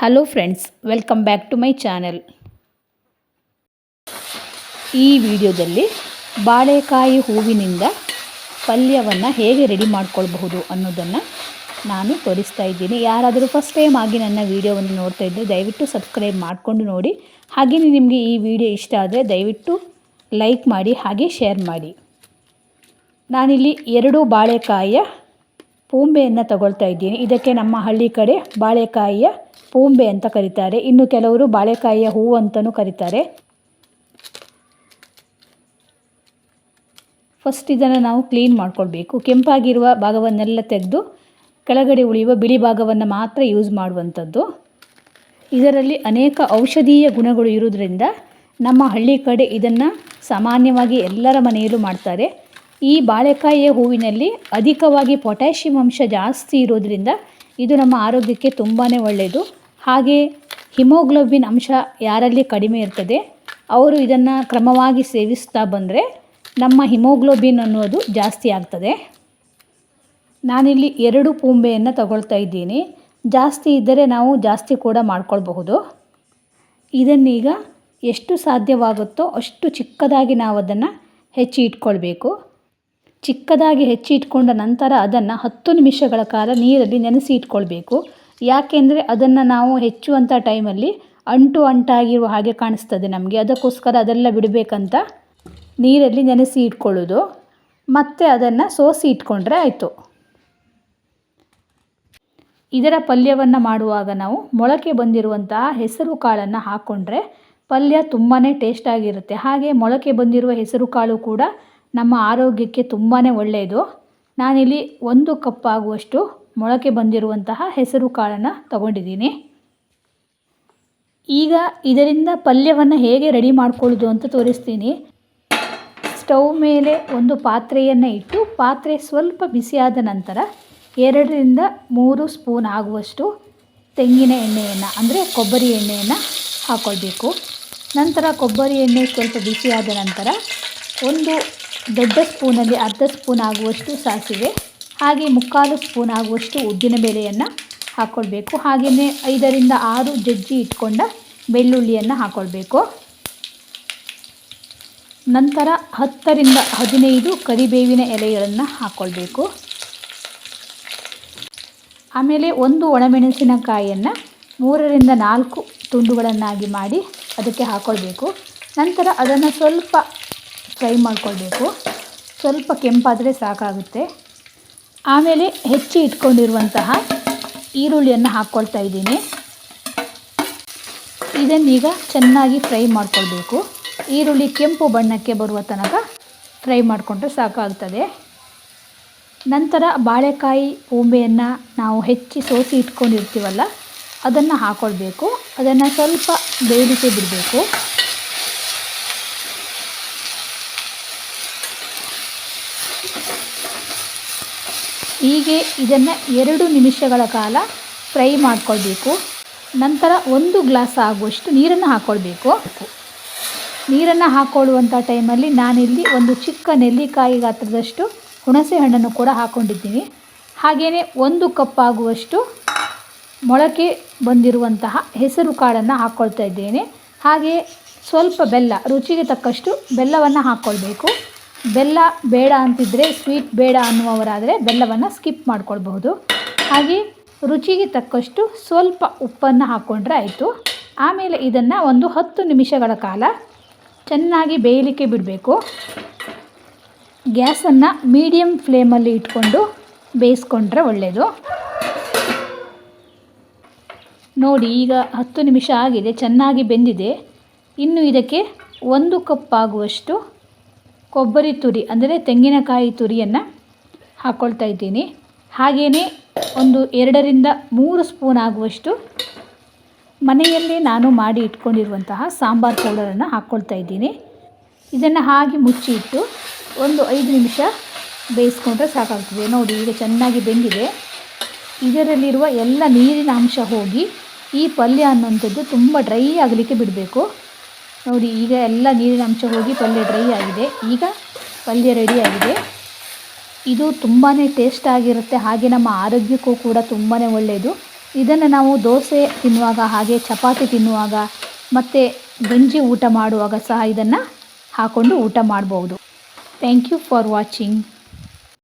Hello friends welcome back to my channel ಈ ವಿಡಿಯೋದಲ್ಲಿ ಬಾಳೆಕಾಯಿ ಹೂವಿನಿಂದ ಪಲ್ಯವನ್ನು ಹೇಗೆ ರೆಡಿ ಮಾಡ್ಕೊಳ್ಬಹುದು ಅನ್ನೋದನ್ನು ನಾನು ತೋರಿಸ್ತಾ ಇದ್ದೀನಿ. ಯಾರಾದರೂ ಫಸ್ಟ್ ಟೈಮ್ ಆಗಿ ನನ್ನ ವಿಡಿಯೋವನ್ನು ನೋಡ್ತಾ ಇದ್ದರೆ ದಯವಿಟ್ಟು ಸಬ್ಸ್ಕ್ರೈಬ್ ಮಾಡಿಕೊಂಡು ನೋಡಿ. ಹಾಗೆಯೇ ನಿಮಗೆ ಈ ವಿಡಿಯೋ ಇಷ್ಟ ಆದರೆ ದಯವಿಟ್ಟು ಲೈಕ್ ಮಾಡಿ, ಹಾಗೆ ಶೇರ್ ಮಾಡಿ. ನಾನಿಲ್ಲಿ ಎರಡು ಬಾಳೆಕಾಯಿಯ ಪೂಂಬೆಯನ್ನು ತಗೊಳ್ತಾ ಇದ್ದೀನಿ. ಇದಕ್ಕೆ ನಮ್ಮ ಹಳ್ಳಿ ಕಡೆ ಬಾಳೆಕಾಯಿಯ ಪೂಂಬೆ ಅಂತ ಕರೀತಾರೆ. ಇನ್ನು ಕೆಲವರು ಬಾಳೆಕಾಯಿಯ ಹೂವು ಅಂತಲೂ ಕರೀತಾರೆ. ಫಸ್ಟ್ ಇದನ್ನು ನಾವು ಕ್ಲೀನ್ ಮಾಡ್ಕೊಳ್ಬೇಕು. ಕೆಂಪಾಗಿರುವ ಭಾಗವನ್ನೆಲ್ಲ ತೆಗೆದು, ಕೆಳಗಡೆ ಉಳಿಯುವ ಬಿಳಿ ಭಾಗವನ್ನು ಮಾತ್ರ ಯೂಸ್ ಮಾಡುವಂಥದ್ದು. ಇದರಲ್ಲಿ ಅನೇಕ ಔಷಧೀಯ ಗುಣಗಳು ಇರುವುದರಿಂದ ನಮ್ಮ ಹಳ್ಳಿ ಕಡೆ ಇದನ್ನು ಸಾಮಾನ್ಯವಾಗಿ ಎಲ್ಲರ ಮನೆಯಲ್ಲೂ ಮಾಡ್ತಾರೆ. ಈ ಬಾಳೆಕಾಯಿಯ ಹೂವಿನಲ್ಲಿ ಅಧಿಕವಾಗಿ ಪೊಟ್ಯಾಷಿಯಂ ಅಂಶ ಜಾಸ್ತಿ ಇರೋದರಿಂದ ಇದು ನಮ್ಮ ಆರೋಗ್ಯಕ್ಕೆ ತುಂಬಾ ಒಳ್ಳೆಯದು ಹಾಗೆ ಹಿಮೋಗ್ಲೋಬಿನ್ ಅಂಶ ಯಾರಲ್ಲಿ ಕಡಿಮೆ ಇರ್ತದೆ, ಅವರು ಇದನ್ನು ಕ್ರಮವಾಗಿ ಸೇವಿಸ್ತಾ ಬಂದರೆ ನಮ್ಮ ಹಿಮೋಗ್ಲೋಬಿನ್ ಅನ್ನೋದು ಜಾಸ್ತಿ ಆಗ್ತದೆ. ನಾನಿಲ್ಲಿ ಎರಡು ಪೂಂಬೆಯನ್ನು ತಗೊಳ್ತಾ ಇದ್ದೀನಿ. ಜಾಸ್ತಿ ಇದ್ದರೆ ನಾವು ಜಾಸ್ತಿ ಕೂಡ ಮಾಡ್ಕೊಳ್ಬಹುದು. ಇದನ್ನೀಗ ಎಷ್ಟು ಸಾಧ್ಯವಾಗುತ್ತೋ ಅಷ್ಟು ಚಿಕ್ಕದಾಗಿ ನಾವು ಅದನ್ನು ಹೆಚ್ಚಿ ಇಟ್ಕೊಳ್ಬೇಕು. ಚಿಕ್ಕದಾಗಿ ಹೆಚ್ಚಿ ಇಟ್ಕೊಂಡ ನಂತರ ಅದನ್ನು ಹತ್ತು ನಿಮಿಷಗಳ ಕಾಲ ನೀರಲ್ಲಿ ನೆನೆಸಿ ಇಟ್ಕೊಳ್ಬೇಕು. ಯಾಕೆಂದರೆ ಅದನ್ನು ನಾವು ಹೆಚ್ಚುವಂಥ ಟೈಮಲ್ಲಿ ಅಂಟು ಅಂಟಾಗಿರುವ ಹಾಗೆ ಕಾಣಿಸ್ತದೆ ನಮಗೆ. ಅದಕ್ಕೋಸ್ಕರ ಅದೆಲ್ಲ ಬಿಡಬೇಕಂತ ನೀರಲ್ಲಿ ನೆನೆಸಿ ಇಟ್ಕೊಳ್ಳೋದು. ಮತ್ತು ಅದನ್ನು ಸೋಸಿ ಇಟ್ಕೊಂಡ್ರೆ ಆಯಿತು. ಇದರ ಪಲ್ಯವನ್ನು ಮಾಡುವಾಗ ನಾವು ಮೊಳಕೆ ಬಂದಿರುವಂತಹ ಹೆಸರು ಕಾಳನ್ನು ಹಾಕ್ಕೊಂಡ್ರೆ ಪಲ್ಯ ತುಂಬಾ ಟೇಸ್ಟಾಗಿರುತ್ತೆ ಹಾಗೆ ಮೊಳಕೆ ಬಂದಿರುವ ಹೆಸರು ಕಾಳು ಕೂಡ ನಮ್ಮ ಆರೋಗ್ಯಕ್ಕೆ ತುಂಬಾ ಒಳ್ಳೆಯದು ನಾನಿಲ್ಲಿ ಒಂದು ಕಪ್ ಆಗುವಷ್ಟು ಮೊಳಕೆ ಬಂದಿರುವಂತಹ ಹೆಸರು ಕಾಳನ್ನು ತಗೊಂಡಿದ್ದೀನಿ. ಈಗ ಇದರಿಂದ ಪಲ್ಯವನ್ನು ಹೇಗೆ ರೆಡಿ ಮಾಡ್ಕೊಳ್ಳೋದು ಅಂತ ತೋರಿಸ್ತೀನಿ. ಸ್ಟವ್ ಮೇಲೆ ಒಂದು ಪಾತ್ರೆಯನ್ನು ಇಟ್ಟು ಪಾತ್ರೆ ಸ್ವಲ್ಪ ಬಿಸಿಯಾದ ನಂತರ ಎರಡರಿಂದ ಮೂರು ಸ್ಪೂನ್ ಆಗುವಷ್ಟು ತೆಂಗಿನ ಎಣ್ಣೆಯನ್ನು, ಅಂದರೆ ಕೊಬ್ಬರಿ ಎಣ್ಣೆಯನ್ನು ಹಾಕ್ಕೊಳ್ಬೇಕು ನಂತರ ಕೊಬ್ಬರಿ ಎಣ್ಣೆ ಸ್ವಲ್ಪ ಬಿಸಿಯಾದ ನಂತರ ಒಂದು ದೊಡ್ಡ ಸ್ಪೂನಲ್ಲಿ ಅರ್ಧ ಸ್ಪೂನ್ ಆಗುವಷ್ಟು ಸಾಸಿವೆ ಹಾಗೆ ಮುಕ್ಕಾಲು ಸ್ಪೂನ್ ಆಗುವಷ್ಟು ಉದ್ದಿನಬೇಳೆಯನ್ನು ಹಾಕ್ಕೊಳ್ಬೇಕು ಹಾಗೆಯೇ ಐದರಿಂದ ಆರು ಜಜ್ಜಿ ಇಟ್ಕೊಂಡ ಬೆಳ್ಳುಳ್ಳಿಯನ್ನು ಹಾಕ್ಕೊಳ್ಬೇಕು ನಂತರ ಹತ್ತರಿಂದ ಹದಿನೈದು ಕರಿಬೇವಿನ ಎಲೆಗಳನ್ನು ಹಾಕ್ಕೊಳ್ಬೇಕು ಆಮೇಲೆ ಒಂದು ಒಣಮೆಣಸಿನಕಾಯಿಯನ್ನು ಮೂರರಿಂದ ನಾಲ್ಕು ತುಂಡುಗಳನ್ನಾಗಿ ಮಾಡಿ ಅದಕ್ಕೆ ಹಾಕ್ಕೊಳ್ಬೇಕು ನಂತರ ಅದನ್ನು ಸ್ವಲ್ಪ ಫ್ರೈ ಮಾಡಿಕೊಳ್ಬೇಕು. ಸ್ವಲ್ಪ ಕೆಂಪಾದರೆ ಸಾಕಾಗುತ್ತೆ. ಆಮೇಲೆ ಹೆಚ್ಚಿ ಇಟ್ಕೊಂಡಿರುವಂತಹ ಈರುಳ್ಳಿಯನ್ನು ಹಾಕ್ಕೊಳ್ತಾ ಇದ್ದೀನಿ. ಇದನ್ನೀಗ ಚೆನ್ನಾಗಿ ಫ್ರೈ ಮಾಡ್ಕೊಳ್ಬೇಕು. ಈರುಳ್ಳಿ ಕೆಂಪು ಬಣ್ಣಕ್ಕೆ ಬರುವ ತನಕ ಫ್ರೈ ಮಾಡಿಕೊಂಡ್ರೆ ಸಾಕಾಗ್ತದೆ. ನಂತರ ಬಾಳೆಕಾಯಿ ಬೊಂಬೆಯನ್ನು ನಾವು ಹೆಚ್ಚಿ ಸೋಸಿ ಇಟ್ಕೊಂಡಿರ್ತೀವಲ್ಲ, ಅದನ್ನು ಹಾಕ್ಕೊಳ್ಬೇಕು ಅದನ್ನು ಸ್ವಲ್ಪ ಬೇಯಲಿಕ್ಕೆ ಬಿಡಬೇಕು. ಹೀಗೆ ಇದನ್ನು ಎರಡು ನಿಮಿಷಗಳ ಕಾಲ ಫ್ರೈ ಮಾಡಿಕೊಳ್ಬೇಕು. ನಂತರ ಒಂದು ಗ್ಲಾಸ್ ಆಗುವಷ್ಟು ನೀರನ್ನು ಹಾಕ್ಕೊಳ್ಬೇಕು ನೀರನ್ನು ಹಾಕ್ಕೊಳ್ಳುವಂಥ ಟೈಮಲ್ಲಿ ನಾನಿಲ್ಲಿ ಒಂದು ಚಿಕ್ಕ ನೆಲ್ಲಿಕಾಯಿ ಗಾತ್ರದಷ್ಟು ಹುಣಸೆ ಹಣ್ಣನ್ನು ಕೂಡ ಹಾಕ್ಕೊಂಡಿದ್ದೀನಿ ಹಾಗೆಯೇ ಒಂದು ಕಪ್ ಆಗುವಷ್ಟು ಮೊಳಕೆ ಬಂದಿರುವಂತಹ ಹೆಸರು ಕಾಳನ್ನು ಹಾಕ್ಕೊಳ್ತಾ ಇದ್ದೇನೆ. ಹಾಗೆ ಸ್ವಲ್ಪ ಬೆಲ್ಲ, ರುಚಿಗೆ ತಕ್ಕಷ್ಟು ಬೆಲ್ಲವನ್ನು ಹಾಕ್ಕೊಳ್ಬೇಕು ಬೆಲ್ಲ ಬೇಡ ಅಂತಿದ್ದರೆ ಸ್ವೀಟ್ ಬೇಡ ಅನ್ನುವವರಾದರೆ ಬೆಲ್ಲವನ್ನು ಸ್ಕಿಪ್ ಮಾಡ್ಕೊಳ್ಬಹುದು. ಹಾಗೆ ರುಚಿಗೆ ತಕ್ಕಷ್ಟು ಸ್ವಲ್ಪ ಉಪ್ಪನ್ನು ಹಾಕ್ಕೊಂಡ್ರೆ ಆಯಿತು. ಆಮೇಲೆ ಇದನ್ನು ಒಂದು ಹತ್ತು ನಿಮಿಷಗಳ ಕಾಲ ಚೆನ್ನಾಗಿ ಬೇಯಲಿಕ್ಕೆ ಬಿಡಬೇಕು. ಗ್ಯಾಸನ್ನು ಮೀಡಿಯಮ್ ಫ್ಲೇಮಲ್ಲಿ ಇಟ್ಕೊಂಡು ಬೇಯಿಸ್ಕೊಂಡ್ರೆ ಒಳ್ಳೆಯದು ನೋಡಿ, ಈಗ ಹತ್ತು ನಿಮಿಷ ಆಗಿದೆ, ಚೆನ್ನಾಗಿ ಬೆಂದಿದೆ. ಇನ್ನು ಇದಕ್ಕೆ ಒಂದು ಕಪ್ ಆಗುವಷ್ಟು ಕೊಬ್ಬರಿ ತುರಿ, ಅಂದರೆ ತೆಂಗಿನಕಾಯಿ ತುರಿಯನ್ನು ಹಾಕ್ಕೊಳ್ತಾ ಇದ್ದೀನಿ. ಹಾಗೆಯೇ ಒಂದು ಎರಡರಿಂದ ಮೂರು ಸ್ಪೂನ್ ಆಗುವಷ್ಟು ಮನೆಯಲ್ಲೇ ನಾನು ಮಾಡಿ ಇಟ್ಕೊಂಡಿರುವಂತಹ ಸಾಂಬಾರ್ ಪೌಡರನ್ನು ಹಾಕ್ಕೊಳ್ತಾ ಇದ್ದೀನಿ. ಇದನ್ನು ಹಾಗೆ ಮುಚ್ಚಿ ಇಟ್ಟು ಒಂದು ಐದು ನಿಮಿಷ ಬೇಯಿಸ್ಕೊಂಡ್ರೆ ಸಾಕಾಗ್ತದೆ. ನೋಡಿ, ಈಗ ಚೆನ್ನಾಗಿ ಬೆಂದಿದೆ. ಇದರಲ್ಲಿರುವ ಎಲ್ಲ ನೀರಿನ ಅಂಶ ಹೋಗಿ ಈ ಪಲ್ಯ ಅನ್ನುವಂಥದ್ದು ತುಂಬ ಡ್ರೈ ಆಗಲಿಕ್ಕೆ ಬಿಡಬೇಕು. ನೋಡಿ, ಈಗ ಎಲ್ಲ ನೀರಿನ ಅಂಶ ಹೋಗಿ ಪಲ್ಯ ಡ್ರೈ ಆಗಿದೆ. ಈಗ ಪಲ್ಯ ರೆಡಿಯಾಗಿದೆ ಇದು ತುಂಬಾ ಟೇಸ್ಟ್ ಆಗಿರುತ್ತೆ. ಹಾಗೆ ನಮ್ಮ ಆರೋಗ್ಯಕ್ಕೂ ಕೂಡ ತುಂಬಾ ಒಳ್ಳೆಯದು ಇದನ್ನು ನಾವು ದೋಸೆ ತಿನ್ನುವಾಗ, ಹಾಗೆ ಚಪಾತಿ ತಿನ್ನುವಾಗ, ಮತ್ತು ಗಂಜಿ ಊಟ ಮಾಡುವಾಗ ಸಹ ಇದನ್ನು ಹಾಕ್ಕೊಂಡು ಊಟ ಮಾಡ್ಬೋದು. Thank you for watching